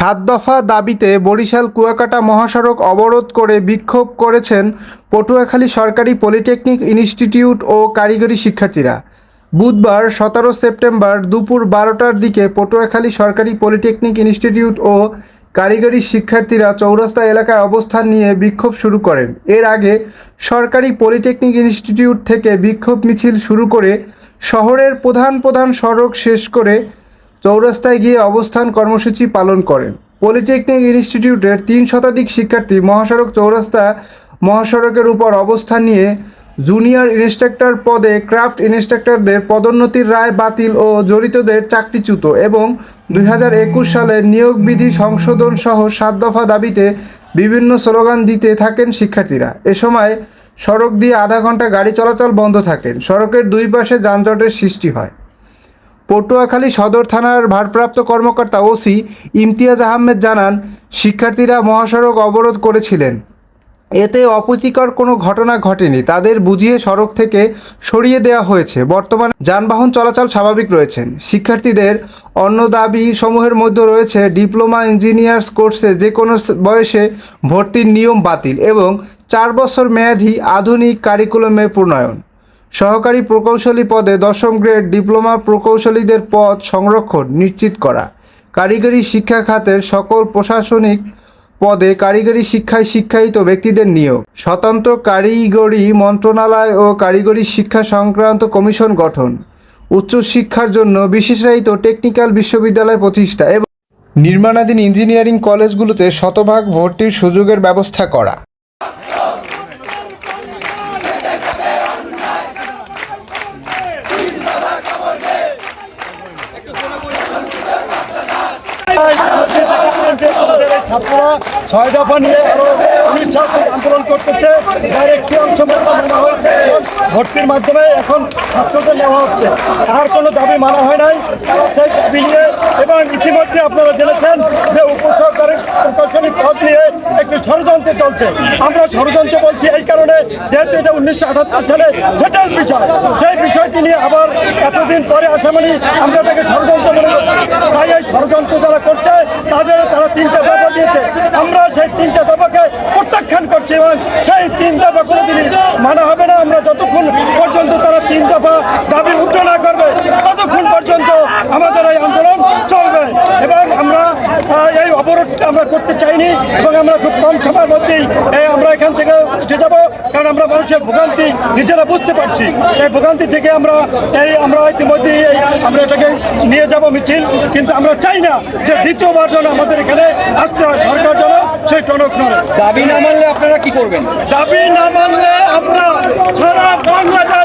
সাত দফা দাবিতে বরিশাল কুয়াকাটা মহাসড়ক অবরোধ করে বিক্ষোভ করেছেন পটুয়াখালী সরকারি পলিটেকনিক ইনস্টিটিউট ও কারিগরি শিক্ষার্থীরা। বুধবার সতেরো সেপ্টেম্বর দুপুর বারোটার দিকে পটুয়াখালী সরকারি পলিটেকনিক ইনস্টিটিউট ও কারিগরি শিক্ষার্থীরা চৌরাস্তা এলাকায় অবস্থান নিয়ে বিক্ষোভ শুরু করেন। এর আগে সরকারি পলিটেকনিক ইনস্টিটিউট থেকে বিক্ষোভ মিছিল শুরু করে শহরের প্রধান প্রধান সড়ক শেষ করে চৌরাস্তায় গিয়ে অবস্থান কর্মসূচি পালন করেন। পলিটেকনিক ইনস্টিটিউটের তিন শতাধিক শিক্ষার্থী মহাসড়ক চৌরাস্তা মহাসড়কের উপর অবস্থান নিয়ে জুনিয়র ইনস্ট্রাক্টর পদে ক্রাফট ইনস্ট্রাক্টরদের পদোন্নতির রায় বাতিল ও জড়িতদের চাকরিচ্যুত এবং দুই হাজার একুশ সালের নিয়োগ বিধি সংশোধন সহ সাত দফা দাবিতে বিভিন্ন স্লোগান দিতে থাকেন শিক্ষার্থীরা। এ সময় সড়ক দিয়ে আধা ঘণ্টা গাড়ি চলাচল বন্ধ থাকেন। সড়কের দুই পাশে যানজটের সৃষ্টি হয়। পটুয়াখালী সদর থানার ভারপ্রাপ্ত কর্মকর্তা ওসি ইমতিয়াজ আহমেদ জানান, শিক্ষার্থীরা মহাসড়ক অবরোধ করেছিলেন। এতে অপ্রীতিকর কোনো ঘটনা ঘটেনি। তাদের বুঝিয়ে সড়ক থেকে সরিয়ে দেওয়া হয়েছে। বর্তমানে যানবাহন চলাচল স্বাভাবিক রয়েছেন শিক্ষার্থীদের অন্য দাবি সমূহের মধ্যে রয়েছে, ডিপ্লোমা, ইঞ্জিনিয়ার্স কোর্সে যে কোনো বয়সে ভর্তির নিয়ম বাতিল এবং চার বছর মেয়াদী আধুনিক কারিকুলামে প্রণয়ন। সহকারী প্রকৌশলী পদে দশম গ্রেড ডিপ্লোমা প্রকৌশলীদের পদ সংরক্ষণ নিশ্চিত করা। কারিগরি শিক্ষা খাতের সকল প্রশাসনিক পদে কারিগরি শিক্ষায় শিক্ষায়িত ব্যক্তিদের নিয়োগ। স্বতন্ত্র কারিগরি মন্ত্রণালয় ও কারিগরি শিক্ষা সংক্রান্ত কমিশন গঠন। উচ্চশিক্ষার জন্য বিশেষায়িত টেকনিক্যাল বিশ্ববিদ্যালয় প্রতিষ্ঠা এবং নির্মাণাধীন ইঞ্জিনিয়ারিং কলেজগুলোতে শতভাগ ভর্তির সুযোগের ব্যবস্থা করা। ছাত্ররা ছয় দফা নিয়ে আরও অনিশ্চয় আন্দোলন করতেছে। একটি অংশ মানা হয়েছে। ভর্তির মাধ্যমে এখন ছাত্রদের নেওয়া হচ্ছে। তার কোনো দাবি মানা হয় নাই। সেই দাবি নিয়ে এবং ইতিমধ্যে আপনারা জেনেছেন যে উপসহকারী প্রকৌশলী পদ নিয়ে একটি ষড়যন্ত্র চলছে। আমরা ষড়যন্ত্র বলছি এই কারণে যেহেতু এটা উনিশশো আটাত্তর সালে সেটার বিষয়। সেই বিষয়টি নিয়ে আবার এতদিন পরে আসা মানে আমরা এটাকে ষড়যন্ত্র মনে করছি। তাই এই ষড়যন্ত্র যারা করছে, তাদের তারা তিনটা দফা দিয়েছে আমরা সেই তিনটা দফাকে প্রত্যাখ্যান করছি এবং সেই তিন দফা কোনোদিনই মানা হবে না। আমরা যতক্ষণ পর্যন্ত তারা তিন দফা দাবি উচ্চ না করবে, ততক্ষণ পর্যন্ত আমাদের এই আন্দোলন চলবে। এবং আমরা এই অবরোধ আমরা করতে চাইনি এবং আমরা খুব কম সময়ের মধ্যেই, এই আমরা এখান থেকে উঠে যাব, কারণ আমরা মানুষের ভোগান্তি নিজেরা বুঝতে পারছি। এই ভোগান্তি থেকে আমরা, এই আমরা ইতিমধ্যে এই, আমরা এটাকে নিয়ে যাব মিছিল, কিন্তু আমরা চাই না যে দ্বিতীয়বার যেন আমাদের এখানে আসতে হয় সরকার যেন সেই টনক নড়ে দাবি না মানলে আপনারা কি করবেন? দাবি না মানলে আমরা সারা বাংলাদেশ